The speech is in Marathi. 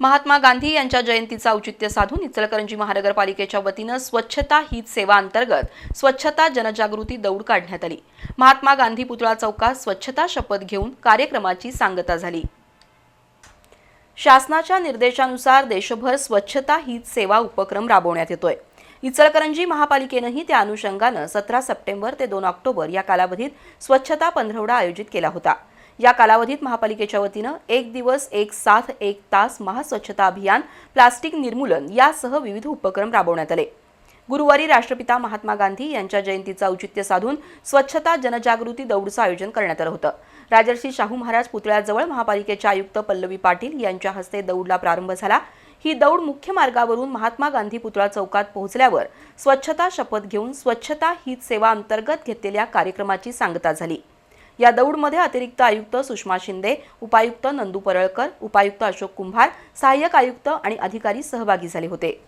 महात्मा गांधी यांच्या जयंतीचा औचित्य साधून इचलकरंजी महानगरपालिकेच्या वतीनं स्वच्छता हीच सेवा अंतर्गत स्वच्छता जनजागृती दौड काढण्यात आली. महात्मा गांधी पुतळा चौकात स्वच्छता शपथ घेऊन कार्यक्रमाची सांगता झाली. शासनाच्या निर्देशानुसार देशभर स्वच्छता हीच सेवा उपक्रम राबवण्यात येतोय. इचलकरंजी महापालिकेनंही त्या अनुषंगानं सतरा सप्टेंबर ते दोन ऑक्टोबर या कालावधीत स्वच्छता पंधरवडा आयोजित केला होता. या कालावधीत महापालिकेच्या वतीनं एक दिवस एक साथ एक तास महास्वच्छता अभियान प्लास्टिक निर्मूलन यासह विविध उपक्रम राबवण्यात आले. गुरुवारी राष्ट्रपिता महात्मा गांधी यांच्या जयंतीचं औचित्य साधून स्वच्छता जनजागृती दौडचं आयोजन करण्यात आलं होतं. राजर्षी शाहू महाराज पुतळ्याजवळ महापालिकेच्या आयुक्त पल्लवी पाटील यांच्या हस्ते दौडला प्रारंभ झाला. ही दौड मुख्य मार्गावरून महात्मा गांधी पुतळा चौकात पोहोचल्यावर स्वच्छता शपथ घेऊन स्वच्छता हीच सेवा अंतर्गत घेतलेल्या कार्यक्रमाची सांगता झाली. या दौडमध्ये अतिरिक्त आयुक्त सुषमा शिंदे उपायुक्त नंदू परळकर उपायुक्त अशोक कुंभार सहाय्यक आयुक्त आणि अधिकारी सहभागी झाले होते.